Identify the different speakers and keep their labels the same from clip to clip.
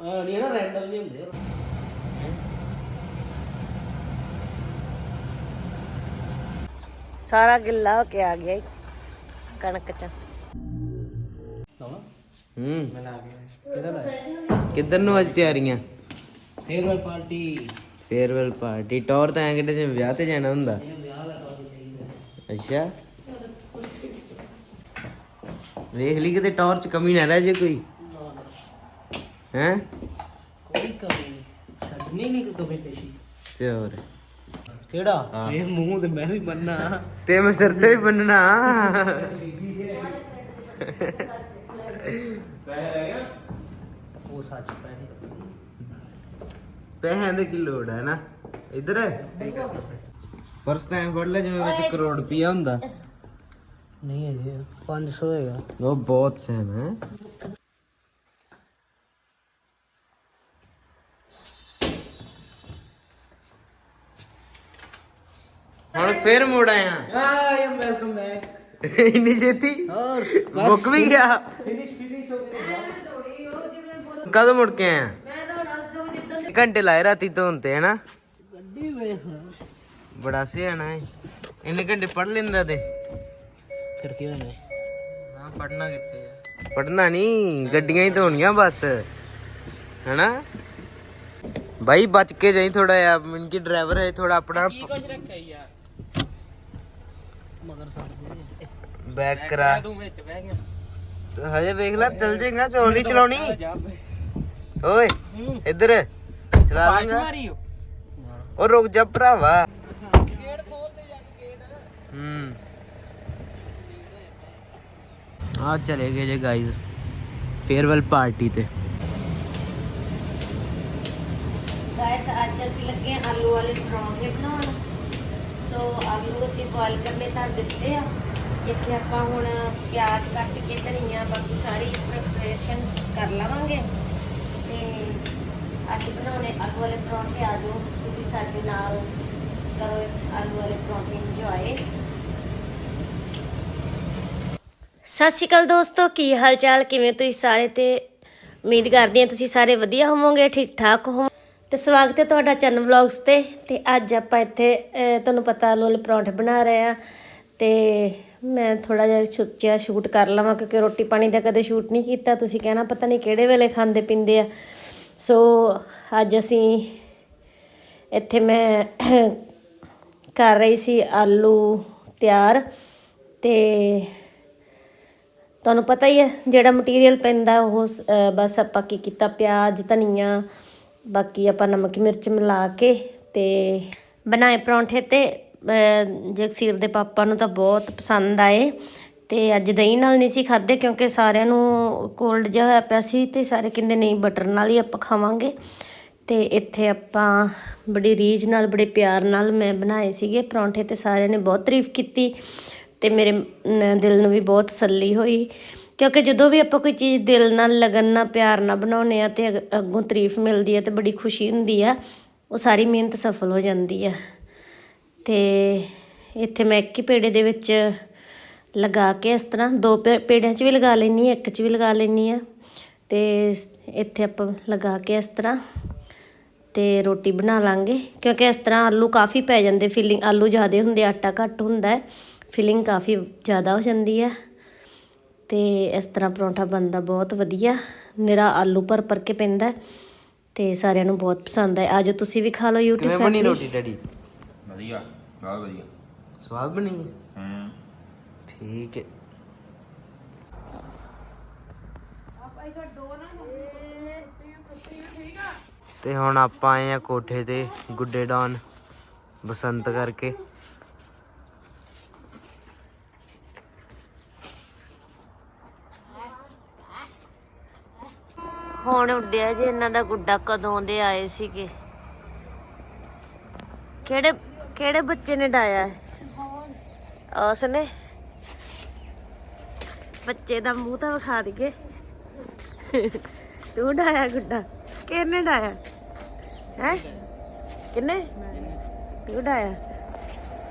Speaker 1: ਆ ਨਹੀਂ ਨਾ ਰੈਂਡਮ ਜਿਹੇ ਹੁੰਦੇ ਆ
Speaker 2: ਸਾਰਾ ਗਿੱਲਾ ਹੋ ਕੇ ਆ ਗਿਆ ਈ ਕਣਕ ਚ।
Speaker 1: ਲਾਉਣਾ
Speaker 3: ਹੂੰ।
Speaker 1: ਮੈਂ ਲਾ ਗਿਆ ਕਿਹਦਾ ਲਾਇਆ?
Speaker 3: ਕਿੱਧਰ ਨੂੰ ਅੱਜ ਤਿਆਰੀਆਂ?
Speaker 1: Farewell party.
Speaker 3: Farewell party. ਟੌਰ ਤਾਂ ਐਂ ਕਿਤੇ ਜਿਵੇਂ ਵਿਆਹ ਤੇ ਜਾਣਾ ਹੁੰਦਾ। ਅੱਛਾ। ਵੇਖ ਲਈ ਕਿਤੇ ਟੌਰ ਚ ਕਮੀ ਨਾ ਰਹਿ ਜੇ ਕੋਈ। ਹੈ?
Speaker 1: ਕੋਈ ਕਮੀ ਨਹੀਂ। ਛੱਡਣੀ ਨਹੀਂ ਕੋਈ ਕਮੀ ਪੇਸ਼ੀ।
Speaker 3: ਤੇ ਹੋਰ?
Speaker 1: ਕਿਹੜਾ? ਇਹ ਮੂੰਹ ਤੇ ਮੈਂ ਵੀ ਬੰਨਾ
Speaker 3: ਤੇ ਮੈਂ ਸਿਰ ਤੇ ਵੀ ਬੰਨਣਾ
Speaker 1: ਉਹ ਸੱਚ ਪੈ
Speaker 3: ਪੈਸਿਆਂ ਦੀ ਕੀ ਲੋੜ ਹੈ ਨਾ? ਇੱਧਰ? ਪਰਸ ਤਾਂ ਐਂ ਫੜ ਲੈ ਜਿਵੇਂ ਵਿੱਚ ਕਰੋੜ ਰੁਪਈਆ ਹੁੰਦਾ।
Speaker 1: ਨਹੀਂ ਹੈ 500 ਹੈਗਾ।
Speaker 3: ਉਹ ਬਹੁਤ ਸਹਿਮ ਹੈ। ਫੇਰ ਮੁੜ ਆਇਆ।
Speaker 1: ਆਈ ਐਮ ਵੈਲਕਮ ਬੈਕ
Speaker 3: ਇੰਨੀ ਛੇਤੀ?
Speaker 1: ਹੋਰ
Speaker 3: ਮੁੱਕ ਵੀ ਗਿਆ।
Speaker 1: ਫਿਨਿਸ਼ ਫਿਨਿਸ਼ ਹੋ ਗਿਆ
Speaker 3: ਕਦੋਂ ਮੁੜ ਕੇ ਆਇਆ? ਘੰਟੇ ਲਾਏ ਰਾਤੀ ਤੇ ਹਨਾ?
Speaker 1: ਗੱਡੀ ਵੇਖ
Speaker 3: ਬੜਾ ਸਿਆਣਾ ਹੈ ਇੰਨੇ ਘੰਟੇ ਪੜ ਲੈਂਦਾ ਤੇ।
Speaker 1: ਫਿਰ ਕੀ ਹੋਣਾ?
Speaker 3: ਨਾ ਪੜਨਾ ਕਿੱਥੇ ਆ? ਪੜਨਾ ਨਹੀਂ ਗੱਡੀਆਂ ਹੀ ਧੋਣੀਆਂ ਬਸ। ਹਨਾ? ਭਾਈ ਬਚ ਕੇ ਜਾਈ ਥੋੜਾ ਜਿਹਾ। ਮਿੰਕੀ ਡਰਾਈਵਰ ਹੈ ਥੋੜਾ ਆਪਣਾ
Speaker 1: ਕੁਝ ਰੱਖਿਆ ਯਾਰ ਮਗਰ ਸਾਡੇ
Speaker 3: ਬੈਕ ਕਰਾ।
Speaker 1: ਤੂੰ ਵਿੱਚ ਬਹਿ ਗਿਆ।
Speaker 3: ਹਜੇ ਵੇਖ ਲੈ ਚੱਲ ਜਾਏਗਾ ਚੌਲ ਚਲਾਉਣੀ। ਓਏ ਇੱਧਰ ਚਲਾ ਲਾਂਗਾ
Speaker 1: ਮਾਰੀ
Speaker 3: ਉਹ ਰੁਕ ਜਾ ਭਰਾਵਾ।
Speaker 1: ਗੇਟ ਖੋਲ ਦੇ ਜਾ ਕੇ ਗੇਟ।
Speaker 3: ਹੂੰ। ਆ ਚਲੇ ਗਏ ਜੇ ਗਾਇਜ਼ ਫੇਅਰਵੈਲ ਪਾਰਟੀ ਤੇ।
Speaker 2: ਗਾਇਸ ਅੱਜ ਅਸੀਂ ਲੱਗੇ ਆਲੂ ਵਾਲੇ ਪਰੌਂਠੇ ਬਣਾਉਣ। ਸੋ ਆਲੂ ਅਸੀਂ ਬੋਇਲ ਕਰਨੇ ਤਾਂ ਦਿੱਤੇ ਆ। ਇੱਥੇ ਆਪਾਂ ਹੁਣ ਪਿਆਜ਼ ਕੱਟ ਕੇ ਧਨੀਆ ਬਾਕੀ ਸਾਰੀ ਪ੍ਰੈਪਰੇਸ਼ਨ ਕਰ ਲਵਾਂਗੇ। ਤੇ ਅੱਜ ਬਣਾਉਣੇ ਆਲੂ ਵਾਲੇ ਪਰੌਂਠੇ, ਆ ਜਾਓ, ਤੁਸੀਂ ਸਾਡੇ ਨਾਲ ਕਰੋ ਆਲੂ ਵਾਲੇ ਪਰੌਂਠੇ ਇੰਜੋਏ ਸਤਿ ਸ਼੍ਰੀ ਅਕਾਲ ਦੋਸਤੋ, ਕੀ ਹਾਲ ਚਾਲ ਕਿਵੇਂ ਤੁਸੀਂ ਸਾਰੇ? ਤੇ ਉਮੀਦ ਕਰਦੀ ਹਾਂ ਤੁਸੀਂ ਸਾਰੇ ਵਧੀਆ ਹੋਵੋਗੇ ਠੀਕ ਠਾਕ ਹੋ ਤੇ ਸਵਾਗਤ ਹੈ ਤੁਹਾਡਾ ਚੰਨ ਵਲੌਗਸ ਤੇ। ਤੇ ਅੱਜ ਆਪਾਂ ਇੱਥੇ ਤੁਹਾਨੂੰ ਪਤਾ ਆਲੂ ਵਾਲੇ ਪਰੌਂਠੇ ਬਣਾ ਰਹੇ ਆ ਤੇ ਮੈਂ ਥੋੜਾ ਜਿਹਾ ਸੋਚਿਆ ਸ਼ੂਟ ਕਰ ਲਵਾਂ ਕਿਉਂਕਿ ਰੋਟੀ ਪਾਣੀ ਦਾ ਕਦੇ ਸ਼ੂਟ ਨਹੀਂ ਕੀਤਾ। ਤੁਸੀਂ ਕਹਿਣਾ ਪਤਾ ਨਹੀਂ ਕਿਹੜੇ ਵੇਲੇ ਖਾਂਦੇ ਪੀਂਦੇ ਆ। ਸੋ ਅੱਜ ਅਸੀਂ ਇੱਥੇ ਮੈਂ ਕਰ ਰਹੀ ਸੀ ਆਲੂ ਤਿਆਰ ਤੇ ਤੁਹਾਨੂੰ ਪਤਾ ਹੀ ਹੈ ਜਿਹੜਾ ਮਟੀਰੀਅਲ ਪੈਂਦਾ ਉਹ ਸ- ਬਸ ਆਪਾਂ ਕੀ ਕੀਤਾ ਪਿਆਜ਼, ਧਨੀਆ, ਬਾਕੀ ਆਪਾਂ ਨਮਕ, ਮਿਰਚ ਮਿਲਾ ਕੇ ਤੇ ਬਣਾਏ ਪਰੌਂਠੇ ਤੇ ਜਗਸੀਰ ਦੇ ਪਾਪਾ ਨੂੰ ਤਾਂ ਬਹੁਤ ਪਸੰਦ ਆਏ ਤੇ ਅੱਜ ਦਹੀਂ ਨਾਲ ਨਹੀਂ ਸੀ ਖਾਦੇ ਕਿਉਂਕਿ ਸਾਰਿਆਂ ਨੂੰ ਕੋਲਡ ਜਿਹਾ ਹੋਇਆ ਪਿਆ ਸੀ ਤੇ ਸਾਰੇ ਕਹਿੰਦੇ ਨਹੀਂ ਬਟਰ ਨਾਲ ਹੀ ਆਪਾਂ ਖਾਵਾਂਗੇ। ਤੇ ਇੱਥੇ ਆਪਾਂ ਬੜੀ ਰੀਝ ਨਾਲ, ਬੜੇ ਪਿਆਰ ਨਾਲ ਮੈਂ ਬਣਾਏ ਸੀਗੇ ਪਰੌਂਠੇ ਤੇ ਸਾਰਿਆਂ ਨੇ ਬਹੁਤ ਤਾਰੀਫ ਕੀਤੀ ਤੇ ਮੇਰੇ ਦਿਲ ਨੂੰ ਵੀ ਬਹੁਤ ਤਸੱਲੀ ਹੋਈ ਕਿਉਂਕਿ ਜਦੋਂ ਵੀ ਆਪਾਂ ਕੋਈ ਚੀਜ਼ ਦਿਲ ਨਾਲ, ਲਗਨ ਨਾਲ, ਪਿਆਰ ਨਾਲ ਬਣਾਉਂਦੇ ਆ ਤੇ ਅਗ- ਅੱਗੋਂ ਤਾਰੀਫ ਮਿਲਦੀ ਹੈ ਤੇ ਬੜੀ ਖੁਸ਼ੀ ਹੁੰਦੀ ਆ, ਉਹ ਸਾਰੀ ਮਿਹਨਤ ਸਫਲ ਹੋ ਜਾਂਦੀ ਆ। ਤੇ ਇੱਥੇ ਮੈਂ ਇੱਕ ਹੀ ਪੇੜੇ ਦੇ ਵਿੱਚ ਲਗਾ ਕੇ ਇਸ ਤਰ੍ਹਾਂ ਦੋ ਪੇ- ਪੇੜਿਆਂ 'ਚ ਵੀ ਲਗਾ ਲੈਣੀ ਆ ਇੱਕ 'ਚ ਵੀ ਲਗਾ ਲੈਣੀ ਆ ਤੇ ਇੱਥੇ ਆਪਾਂ ਲਗਾ ਕੇ ਇਸ ਤਰ੍ਹਾਂ ਤੇ ਰੋਟੀ ਬਣਾ ਲਾਂਗੇ ਕਿਉਂਕਿ ਇਸ ਤਰ੍ਹਾਂ ਆਲੂ ਕਾਫੀ ਪੈ ਜਾਂਦੇ ਫਿਲਿੰਗ ਆਲੂ ਜ਼ਿਆਦੇ ਹੁੰਦੇ ਆਟਾ ਘੱਟ ਹੁੰਦਾ ਹੈ ਫਿਲਿੰਗ ਕਾਫੀ ਜ਼ਿਆਦਾ ਹੋ ਜਾਂਦੀ ਹੈ ਤੇ ਇਸ ਤਰ੍ਹਾਂ ਪਰੌਂਠਾ ਬਣਦਾ ਬਹੁਤ ਵਧੀਆ ਨਿਰਾ ਆਲੂ ਭਰ ਭਰ ਕੇ ਪੈਂਦਾ ਹੈ ਤੇ ਸਾਰਿਆਂ ਨੂੰ ਬਹੁਤ ਪਸੰਦ ਹੈ। ਆਜੋ ਤੁਸੀਂ ਵੀ ਖਾ ਲਓ
Speaker 3: ਕਿਵੇਂ
Speaker 2: YouTube
Speaker 3: ਬਣੀ
Speaker 2: ਫੈਮਿਲੀ
Speaker 3: ਰੋਟੀ ਡੈਡੀ?
Speaker 4: ਵਧੀਆ ਬਹੁਤ ਵਧੀਆ।
Speaker 3: ਸਵਾਦ ਬਣੀ
Speaker 4: ਹੂੰ।
Speaker 3: ਠੀਕ ਹੈ ਤੇ ਹੁਣ ਆਪਾਂ ਆਏ ਆ ਕੋਠੇ ਤੇ ਗੁੱਡੇ ਡਾਨ ਬਸੰਤ ਕਰਕੇ।
Speaker 2: ਹੁਣ ਉੱਡਿਆ ਜੇ ਇਹਨਾਂ ਦਾ ਗੁੱਡਾ ਕਦੋਂ ਦੇ ਆਏ ਸੀਗੇ? ਕਿਹੜੇ ਕਿਹੜੇ ਬੱਚੇ ਨੇ ਡਾਇਆ? ਹੈ ਉਸ ਨੇ ਬੱਚੇ ਦਾ ਮੂੰਹ ਤਾਂ ਵਿਖਾ ਦਈਏ। ਤੂੰ ਡਾਇਆ ਗੁੱਡਾ? ਕਿਹਨੇ ਡਾਇਆ? ਹੈ? ਕਿੰਨੇ ਤੂੰ ਡਾਇਆ।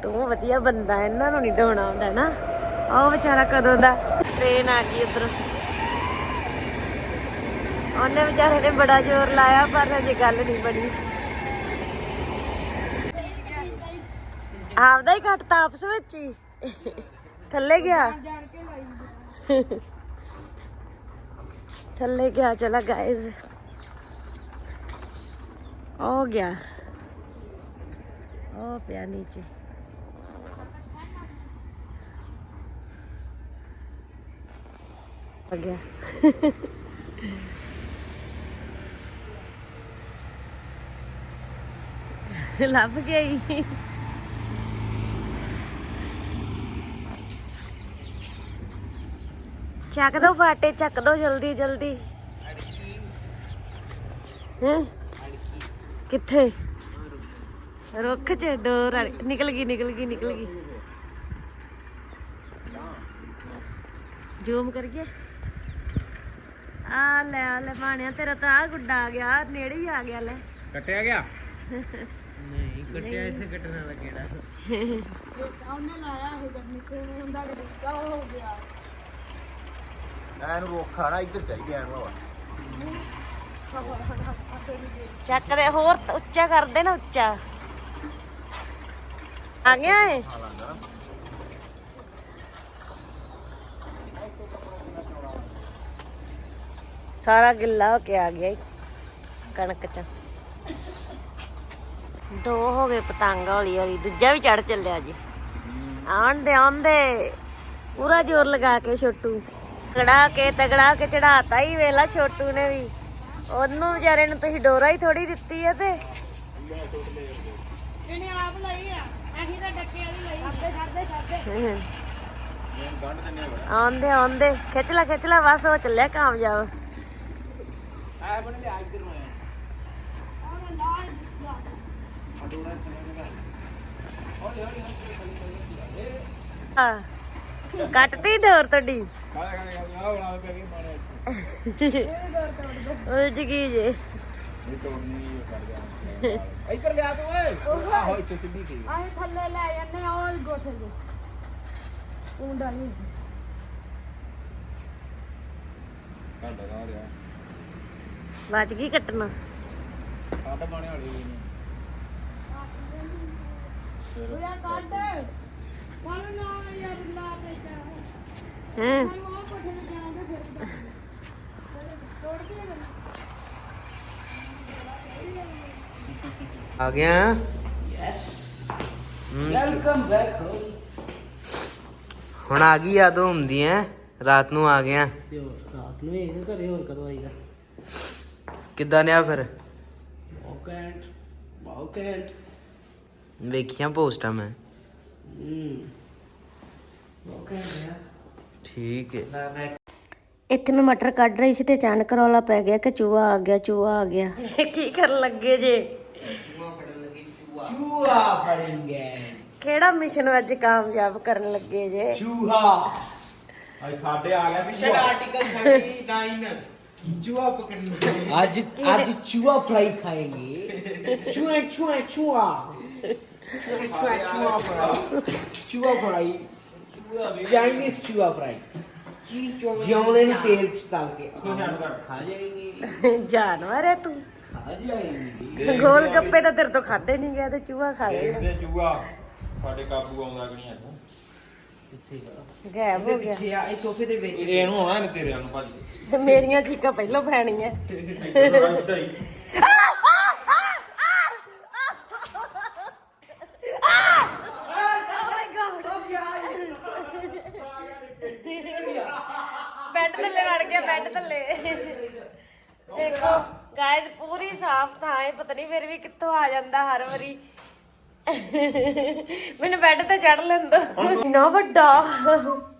Speaker 2: ਤੂੰ ਵਧੀਆ ਬੰਦਾ, ਇਹਨਾਂ ਨੂੰ ਨਹੀਂ ਡਾਉਣਾ ਆਉਂਦਾ ਨਾ। ਉਹ ਵਿਚਾਰਾ ਕਦੋਂ ਦਾ? ਟ੍ਰੇਨ ਆ ਗਈ ਉਧਰ। ਉਹਨੇ ਵਿਚਾਰੇ ਨੇ ਬੜਾ ਜ਼ੋਰ ਲਾਇਆ, ਪਰ ਅਜੇ ਗੱਲ ਨਹੀਂ ਬਣੀ। ਆਪਦਾ ਹੀ ਘਟਤਾ ਆਪਸ ਵਿੱਚ ਹੀ। ਥੱਲੇ ਗਿਆ। ਥੱਲੇ ਗਿਆ, ਚਲਾ ਗਾਇਜ਼ ਹੋ ਗਿਆ। ਉਹ ਪਿਆ ਨੀਚੇ। ਆ ਗਿਆ। ਲੱਭ ਗਈ। ਚੱਕ ਦੋ ਬਾਟੇ ਚੱਕ ਦੋ ਜਲਦੀ ਜਲਦੀ। ਹੈਂ? ਕਿੱਥੇ? ਰੁੱਖ ਚ ਡੋਰ ਨਿਕਲ ਗਈ ਨਿਕਲ ਗਈ ਨਿਕਲ ਗਈ। ਜ਼ੂਮ ਕਰੀਏ। ਆ ਲੈ ਆ ਲੈ ਮਾਣਿਆ ਤੇਰਾ ਤਾਂ ਆ ਗੁੱਡਾ ਆ ਗਿਆ ਨੇੜੇ ਹੀ ਆ ਗਿਆ ਲੈ।
Speaker 3: ਕੱਟਿਆ ਗਿਆ?
Speaker 1: ਨਹੀਂ ਕੱਟਿਆ ਇੱਥੇ ਕੱਟਣਾ ਦਾ ਕਿਹੜਾ?
Speaker 4: ਐਨੂੰ ਰੋਖਾ ਨਾ, ਇੱਧਰ ਚਾਹੀਦੀ ਐਨੂੰ ਹਵਾ
Speaker 2: ਚੱਕ ਦੇ, ਹੋਰ ਤ- ਉੱਚਾ ਕਰ ਦੇ ਨਾ ਉੱਚਾ। ਆ ਗਿਆ ਏ? ਸਾਰਾ ਗਿੱਲਾ ਹੋ ਕੇ ਆ ਗਿਆ ਈ ਕਣਕ ਚ। ਦੋ ਹੋ ਗਏ ਪਤੰਗ ਹੌਲੀ ਹੌਲੀ, ਦੂਜਾ ਵੀ ਚੜ ਚੱਲਿਆ ਜੀ। ਆਉਣ ਦੇ ਆਉਣ ਦੇ ਪੂਰਾ ਜ਼ੋਰ ਲਗਾ ਕੇ ਛੋਟੂ। ਤਗੜਾ ਕੇ ਤਗੜਾ ਕੇ ਚੜਾਤਾ ਹੀ ਵੇਲਾ ਛੋਟੂ ਨੇ ਵੀ। ਉਹਨੂੰ ਵਿਚਾਰੇ ਨੂੰ ਤੁਸੀਂ ਡੋਰਾ ਹੀ ਥੋੜੀ ਦਿੱਤੀ ਆ ਤੇ।
Speaker 5: ਇਹਨੇ ਆਪ ਲਈ ਆ ਅਸੀਂ ਤਾਂ ਡੱਕੇ ਵਾਲੀ ਲਈ ਛੱਡਦੇ ਛੱਡਦੇ ਛੱਡਦੇ
Speaker 2: ਆਉਂਦੇ ਆਉਂਦੇ ਖਿੱਚ ਲੈ ਖਿੱਚ ਲੈ ਬਸ ਉਹ ਚੱਲਿਆ ਕਾਮਯਾਬ। ਆ ਕੱਟਤੀ ਡੋਰ ਤੁਹਾਡੀ? ਉਲਝ ਗਈ ਜੇ
Speaker 3: ਇੱਧਰ ਲਿਆ ਤੂੰ ਓਏ ਆਹੋ ਇੱਥੇ ਸਿੱਧੀ ਕੀ
Speaker 5: ਅਸੀਂ ਥੱਲੇ ਲੈ ਜਾਂਦੇ ਆ ਉਹ ਗੋਥੇ ਦੇ ਉਂਡਾ ਨਹੀਂ
Speaker 4: ਘੰਟਾ ਦਾ ਰਿਹਾ
Speaker 2: ਬਚ ਗਈ ਕੱਟਣਾ
Speaker 4: ਸਾਡਾ ਬਾਣੇ ਵਾਲੀ ਨਹੀਂ।
Speaker 5: ਉਹ ਯਾਰ ਕੱਢ ਕੱਲ ਨਾ ਯਾਰ ਲਾ ਦੇ
Speaker 2: ਹੈ?
Speaker 3: ਆ ਗਿਆ
Speaker 1: ਯੈਸ ਵੈਲਕਮ ਬੈਕ ਹੋਮ
Speaker 3: ਹੁਣ ਆ ਗਈ ਯਾਦੋਂ ਹੁੰਦੀਆਂ ਰਾਤ ਨੂੰ ਆ ਗਿਆ।
Speaker 1: ਰਾਤ ਨੂੰ ਇਹ ਘਰੇ ਹੋਰ ਕਦੋਂ ਆਈਦਾ?
Speaker 3: ਕਿੱਦਾਂ ਨਿਆ ਫਿਰ?
Speaker 1: ਬਹੁਤ ਘੈਂਟ
Speaker 3: ਵੇਖੀਆਂ ਪੋਸਟਾਂ ਮੈਂ।
Speaker 1: ਹੂੰ। ਘੈਂਟ ਆ
Speaker 3: ਠੀਕ ਹੈ।
Speaker 2: ਇੱਥੇ ਮੈਂ ਮਟਰ ਕੱਢ ਰਹੀ ਸੀ ਤੇ ਅਚਾਨਕ ਰੌਲਾ ਪੈ ਗਿਆ ਕਿ ਚੂਹਾ ਆ ਗਿਆ ਚੂਹਾ ਆ ਗਿਆ। ਕੀ ਕਰਨ ਲੱਗੇ ਜੇ?
Speaker 1: ਚੂਹਾ ਫੜਨਗੇ।
Speaker 2: ਕਿਹੜਾ ਮਿਸ਼ਨ ਅੱਜ ਕਾਮਯਾਬ ਕਰਨ ਲੱਗੇ ਜੇ?
Speaker 1: ਚੂਹਾ।
Speaker 4: ਅੱਜ ਸਾਡੇ ਆ ਗਿਆ
Speaker 3: ਵੀ ਚੂਹਾ। ਆਰਟੀਕਲ 39 ਚੂਹਾ ਪਕੜਨ
Speaker 1: ਅੱਜ ਅੱਜ ਚੂਹਾ ਫਰਾਈ ਖਾਏਗੇ। ਚੂਹਾ ਚੂਹਾ ਚੂਹਾ। ਚੂਹਾ ਚੂਹਾ ਫਰਾਈ ਚਾਈਨੀਜ਼ ਚੂਆ ਫਰਾਈ ਜਿਉਂਦੇ ਨੂੰ ਤੇਲ ਚ ਤਲ ਕੇ।
Speaker 2: ਜਾਨਵਰ ਹੈ ਤੂੰ। ਗੋਲ ਗੱਪੇ ਤਾਂ ਤੇਰੇ ਤੋਂ ਖਾਦੇ ਨਹੀਂ ਗਏ ਤੇ ਚੂਹਾ ਖਾ ਲਿਆ
Speaker 4: ਤੇ ਚੂਹਾ। ਸਾਡੇ ਕਾਬੂ ਆਉਂਦਾ ਕਿ ਨਹੀਂ ਅੱਜ।
Speaker 2: ਹੋ ਗਿਆ।
Speaker 1: ਪਿੱਛੇ ਆ ਸੋਫੇ ਦੇ ਵਿੱਚ।
Speaker 4: ਇਹਨੂੰ ਆਣ ਤੇਰੇ ਨੂੰ ਭੱਜ
Speaker 2: ਮੇਰੀਆਂ ਚੀਕਾਂ ਪਹਿਲਾਂ ਪੈਣੀਆਂ। ਫਿਰ ਵੀ ਕਿੱਥੋਂ ਆ ਜਾਂਦਾ ਹਰ ਵਾਰੀ ਮੈਨੂੰ ਬੈੱਡ ਤੇ ਚੜ ਲੈਂਦਾ ਇੰਨਾ ਵੱਡਾ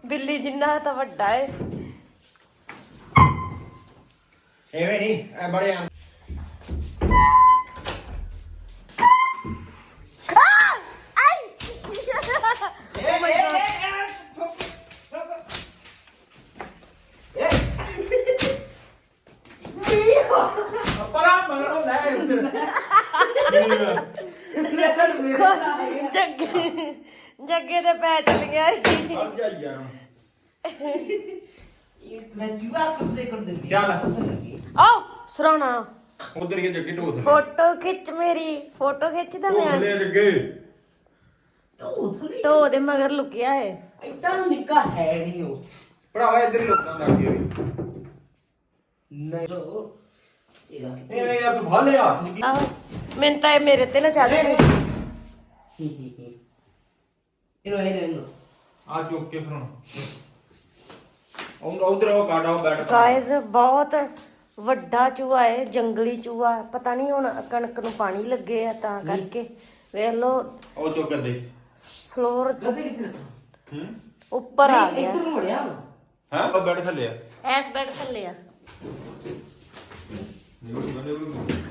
Speaker 2: ਬਿੱਲੀ ਜਿੰਨਾ ਤਾਂ ਵੱਡਾ ਹੈ
Speaker 4: ਐਵੇਂ ਨਹੀਂ ਐ ਬੜੇ ਆ ਪਰਾ ਮਗਰ ਉਹ
Speaker 2: ਜੱਗੇ ਜੱਗੇ ਦੇ ਪੈ ਚਲ ਗਿਆ ਸੀ।
Speaker 4: ਆ ਜਾ ਯਾਰ
Speaker 1: ਮੈਂ ਚੂਹਾ ਕੁੱਤੇ ਕੁੱਤੇ
Speaker 4: ਚੱਲ।
Speaker 2: ਆਓ ਸਰਾਣਾ।
Speaker 4: ਉਧਰ ਕੇ ਜੱਗੀ ਢੋਸ
Speaker 2: ਫੋਟੋ ਖਿੱਚ ਮੇਰੀ ਫੋਟੋ ਖਿੱਚਦਾ ਮੈਂ।
Speaker 4: ਲੈ ਜੱਗੇ।
Speaker 2: ਢੋ ਦੇ ਮਗਰ ਲੁਕਿਆ ਏ।
Speaker 1: ਐਡਾ ਤਾਂ ਨਿੱਕਾ ਹੈ ਨਹੀਂ ਉਹ।
Speaker 4: ਭਰਾਵਾ ਇੱਧਰ ਹੀ ਲੋਕਾਂ ਦਾ ਅੱਗੇ ਵੀ
Speaker 1: ਨਹੀਂ ਇਹਦਾ
Speaker 4: ਐਵੇਂ ਯਾਰ ਤੂੰ ਫੜ ਲਿਆ ਹੱਥ 'ਚ ਕੀ
Speaker 2: ਆਹੋ ਮੈਨੂੰ ਤਾਂ ਇਹ ਮੇਰੇ ਤੇ ਨਾ ਚੱਲ ਜੇ।
Speaker 1: ਇਹਨੂੰ ਇਹ ਰਹਿਣ ਦੋ
Speaker 4: ਆ ਚੁੱਕ ਕੇ ਫਿਰ ਹੁਣ। ਉਹ ਉਧਰ ਉਹ ਕਾਡਾ ਉਹ ਬੈਠ
Speaker 2: ਗਾਇਜ਼ ਬਹੁਤ ਵੱਡਾ ਚੂਹਾ ਹੈ ਜੰਗਲੀ ਚੂਹਾ। ਪਤਾ ਨਹੀਂ ਹੁਣ ਕਣਕ ਨੂੰ ਪਾਣੀ ਲੱਗੇ ਆ ਤਾਂ ਕਰਕੇ। ਵੇਖ ਲਓ।
Speaker 4: ਉਹ ਚੁੱਕ ਕੇ ਦੇ।
Speaker 2: ਫਲੋਰ
Speaker 1: ਗੱਦੇ ਕਿੱਥੇ ਰੱਖਾਂ?
Speaker 4: ਹੂੰ?
Speaker 2: ਉੱਪਰ ਆ ਗਿਆ।
Speaker 1: ਇੱਧਰ ਨੂੰ ਵਾ।
Speaker 4: ਹਾਂ? ਉਹ ਬੈਠ ਥੱਲੇ ਆ।
Speaker 2: ਐਸ ਬੈਡ ਥੱਲੇ ਆ।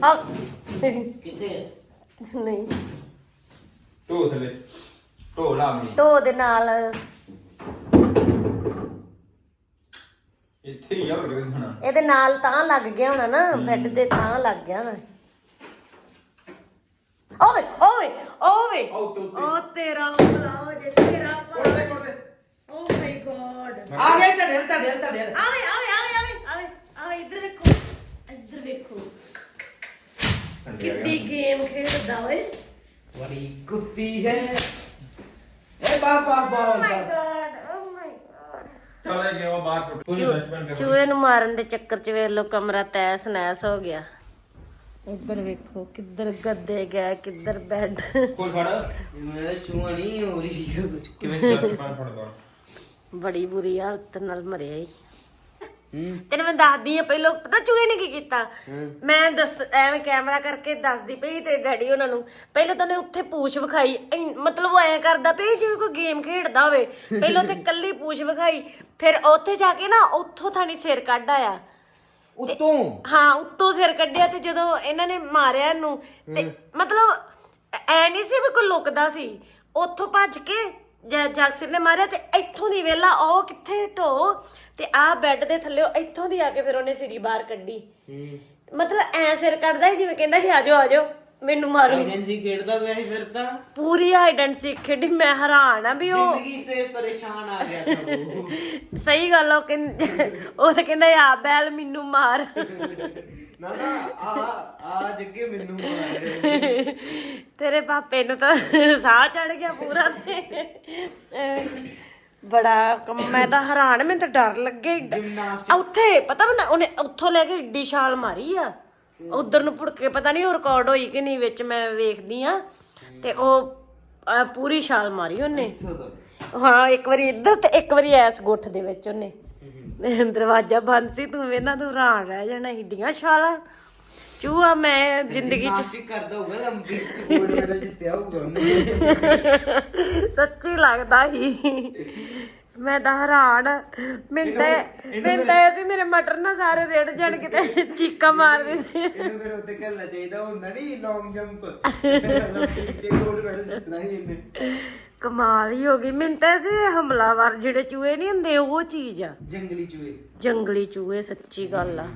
Speaker 2: ਆ।
Speaker 1: ਕਿੱਥੇ ਹੈ?
Speaker 2: ਨਹੀਂ।
Speaker 4: ਢੋ ਥੱਲੇ। ਢੋ ਲਾ ਮਣੀ
Speaker 2: ਢੋ ਦੇ ਨਾਲ।
Speaker 4: ਇੱਥੇ ਹੀ ਆ ਹੋਰ ਕਿਤੇ ਹੋਣਾ
Speaker 2: ਇਹਦੇ ਨਾਲ ਤਾਂ ਲੱਗ ਗਿਆ ਹੋਣਾ ਨਾ ਬੈੱਡ ਦੇ ਤਾਂ ਲੱਗ ਗਿਆ ਹੋਣਾ। ਓਏ ਓਏ ਓਏ।
Speaker 4: ਆ ਉੱਤੇ ਉੱਤੇ।
Speaker 2: ਓ ਤੇਰਾ ਭਲਾ ਜੇ ਤੇਰਾ ਭਲਾ ਓ ਮਾਈ ਗॉड
Speaker 1: ਆ ਗਏ ਤੁਹਾਡੇ ਤੁਹਾਡੇ ਤੁਹਾਡੇ
Speaker 2: ਆਵੇ ਆਵੇ ਆਵੇ ਆਵੇ ਆਵੇ ਆਵੇ ਇੱਧਰ ਵੇਖੋ ਇੱਧਰ ਵੇਖੋ ਕਿੱਡੀ ਗੇਮ ਖੇਡਦਾ ਓਏ।
Speaker 1: ਬੜੀ ਕੁੱਤੀ ਹੈ। ਏ ਬਾਬਾ
Speaker 2: ਓ ਮਾਈ
Speaker 1: ਬਾਬਾ
Speaker 2: ਗॉड ਓ ਮਾਈ ਗॉड
Speaker 4: ਚਲੇ ਗਿਆ ਉਹ ਬਾਹਰ ਛੁੱਟ ਕੋਈ ਡਸਟਬਿਨ
Speaker 2: ਚੂਹੇ ਨੂੰ ਮਾਰਨ ਦੇ ਚੱਕਰ 'ਚ ਵੇਖ ਲੋ ਕਮਰਾ ਤੈਸ ਨੈਸ ਹੋ ਗਿਆ। ਇੱਧਰ ਵੇਖੋ ਕਿੱਧਰ ਗੱਦੇ ਗਏ ਕਿੱਧਰ ਬੈੱਡ
Speaker 4: ਕੋਈ ਫੜ।
Speaker 1: ਮੈਂ ਚੂਹਾ ਨਹੀਂ ਹੋ ਰਹੀ
Speaker 4: ਕਿਵੇਂ ਡਸਟਬਿਨ ਫੜ ਦੋ
Speaker 2: ਬੜੀ ਬੁਰੀ ਹਾਲਤ ਨਾਲ ਮਰਿਆ ਈ।
Speaker 1: ਹੂੰ
Speaker 2: ਤੈਨੂੰ ਮੈਂ ਦੱਸਦੀ ਆ ਪਹਿਲਾਂ ਪਤਾ ਚੂਹੇ ਨੇ ਕੀ ਕੀਤਾ? ਮੈਂ ਦੱਸ ਐਵੇਂ ਕੈਮਰਾ ਕਰਕੇ ਦੱਸਦੀ ਪਈ ਤੇਰੇ ਡੈਡੀ ਉਹਨਾਂ ਨੂੰ। ਪਹਿਲਾਂ ਤਾਂ ਉਹਨੇ ਉੱਥੇ ਪੂਛ ਵਿਖਾਈ ਐਂ- ਮਤਲਬ ਉਹ ਐਂ ਕਰਦਾ ਪਿਆ ਜਿਵੇਂ ਕੋਈ ਗੇਮ ਖੇਡਦਾ ਹੋਵੇ। ਪਹਿਲਾਂ ਤੇ ਕੱਲੀ ਪੂਛ ਵਿਖਾਈ ਫਿਰ ਉੱਥੇ ਜਾ ਕੇ ਨਾ ਉੱਥੋਂ ਥਾਣੀ ਸਿਰ ਕੱਢ ਆਇਆ।
Speaker 1: ਉਤੋਂ?
Speaker 2: ਹਾਂ ਉੱਤੋਂ ਸਿਰ ਕੱਢਿਆ ਤੇ ਜਦੋਂ ਇਹਨਾਂ ਨੇ ਮਾਰਿਆ ਇਹਨੂੰ ਤੇ ਮਤਲਬ ਐ ਨਹੀਂ ਸੀ ਵੀ ਕੋਈ ਲੁਕਦਾ ਸੀ। ਉੱਥੋਂ ਭੱਜ ਕੇ ਜ- ਜਗਸੀਰ ਨੇ ਮਾਰਿਆ ਤੇ ਇੱਥੋਂ ਦੀ ਵੇਲਾ ਉਹ ਕਿੱਥੇ ਢੋ ਤੇ ਆਹ ਬੈੱਡ ਦੇ ਥੱਲੇ ਇੱਥੋਂ ਦੀ ਆ ਕੇ ਫਿਰ ਉਹਨੇ ਸਿਰੀ ਬਾਹਰ ਕੱਢੀ। ਮਤਲਬ ਐ ਸਿਰ ਕੱਢਦਾ ਸੀ ਜਿਵੇਂ ਕਹਿੰਦਾ ਸੀ ਆਜੋ ਆਜੋ ਮੈਨੂੰ ਮਾਰੋ।
Speaker 1: ਏਜੰਸੀ ਖੇਡਦਾ ਪਿਆ ਸੀ ਫਿਰ ਤਾਂ।
Speaker 2: ਪੂਰੀ ਆਈਡੈਂਟੀ ਖੇਡੀ ਮੈਂ ਹੈਰਾਨ ਆ ਵੀ ਉਹ
Speaker 1: ਜ਼ਿੰਦਗੀ ਸੇ ਪਰੇਸ਼ਾਨ ਆ ਗਿਆ
Speaker 2: ਸਹੀ ਗੱਲ ਆ, ਉਹ ਕਹਿੰਦਾ ਉਹ ਤਾਂ ਕਹਿੰਦਾ ਆ ਬੈਲ ਮੈਨੂੰ ਮਾਰ।
Speaker 1: ਨਾ ਨਾ ਆ ਆ ਜੱਗੇ ਮੈਨੂੰ ਮਾਰ
Speaker 2: ਤੇਰੇ ਪਾਪੇ ਨੂੰ ਤਾਂ ਸਾਹ ਚੜ ਗਿਆ ਪੂਰਾ ਤੇ। ਅਹ ਬੜਾ ਕੰਮ ਮੈਂ ਤਾਂ ਹੈਰਾਨ ਮੈਨੂੰ ਤਾਂ ਡਰ ਲੱਗੇ। ਉੱਥੇ ਪਤਾ ਬੰਦਾ ਉਹਨੇ ਉੱਥੋਂ ਲੈ ਕੇ ਏਡੀ ਛਾਲ ਮਾਰੀ ਆ। ਉਧਰ ਨੂੰ ਪੁੜ ਕੇ ਪਤਾ ਨਹੀਂ ਉਹ ਰਿਕਾਰਡ ਹੋਈ ਕਿ ਨਹੀਂ ਵਿੱਚ ਮੈਂ ਵੇਖਦੀ ਆ। ਤੇ ਉਹ ਅਹ ਪੂਰੀ ਛਾਲ ਮਾਰੀ ਉਹਨੇ। ਹਾਂ ਇੱਕ ਵਾਰੀ ਇੱਧਰ ਤੇ ਇੱਕ ਵਾਰੀ ਐਸ ਗੁੱਠ ਦੇ ਵਿੱਚ ਉਹਨੇ। ਦਰਵਾਜ਼ਾ ਬੰਦ ਸੀ ਤੂੰ ਵੇਨਾ ਤੂੰ ਹੈਰਾਨ ਰਹਿ ਜਾਣਾ ਏਡੀਆਂ ਛਾਲਾਂ। ਚੂਹਾ ਮੈਂ ਜ਼ਿੰਦਗੀ ਚ
Speaker 1: ਜਿਮਨਾਸਟਿਕ ਕਰਦਾ ਹੋਊਗਾ ਲੰਬੀ ਚ ਗੋਲਡ ਮੈਡਲ ਜਿੱਤਿਆ ਹੋਊਗਾ ਉਹਨੇ।
Speaker 2: ਸੱਚੀ ਲੱਗਦਾ ਹੀ ਮੈਂ ਤਾਂ ਹੈਰਾਨ। ਮੈਨੂੰ ਤਾਂ ਮੈਨੂੰ ਤਾਂ ਇਹ ਸੀ ਮੇਰੇ ਮਟਰ ਨਾ ਸਾਰੇ ਰੇੜ ਜਾਣ ਕਿਤੇ ਚੀਕਾਂ ਮਾਰ ਦਿੰਦੇ
Speaker 1: ਇਹਨੂੰ ਫਿਰ ਉੱਤੇ ਕਹਿਣਾ ਚਾਹੀਦਾ ਹੁੰਦਾ ਨਹੀਂ ਲੌਂਗ ਜੰਪ ਲੰਬੀ ਚ ਗੋਲਡ ਮੈਡਲ ਜਿੱਤਣਾ ਹੀ ਇਹਨੇ।
Speaker 2: ਕਮਾਲ ਹੀ ਹੋ ਗਈ। ਮੈਨੂੰ ਤਾਂ ਇਹ ਸੀ ਇਹ ਹਮਲਾਵਰ ਜਿਹੜੇ ਚੂਹੇ ਨਹੀਂ ਹੁੰਦੇ ਉਹ ਚੀਜ਼ ਆ।
Speaker 1: ਜੰਗਲੀ ਚੂਹੇ।
Speaker 2: ਜੰਗਲੀ ਚੂਹੇ ਸੱਚੀ ਗੱਲ ਆ।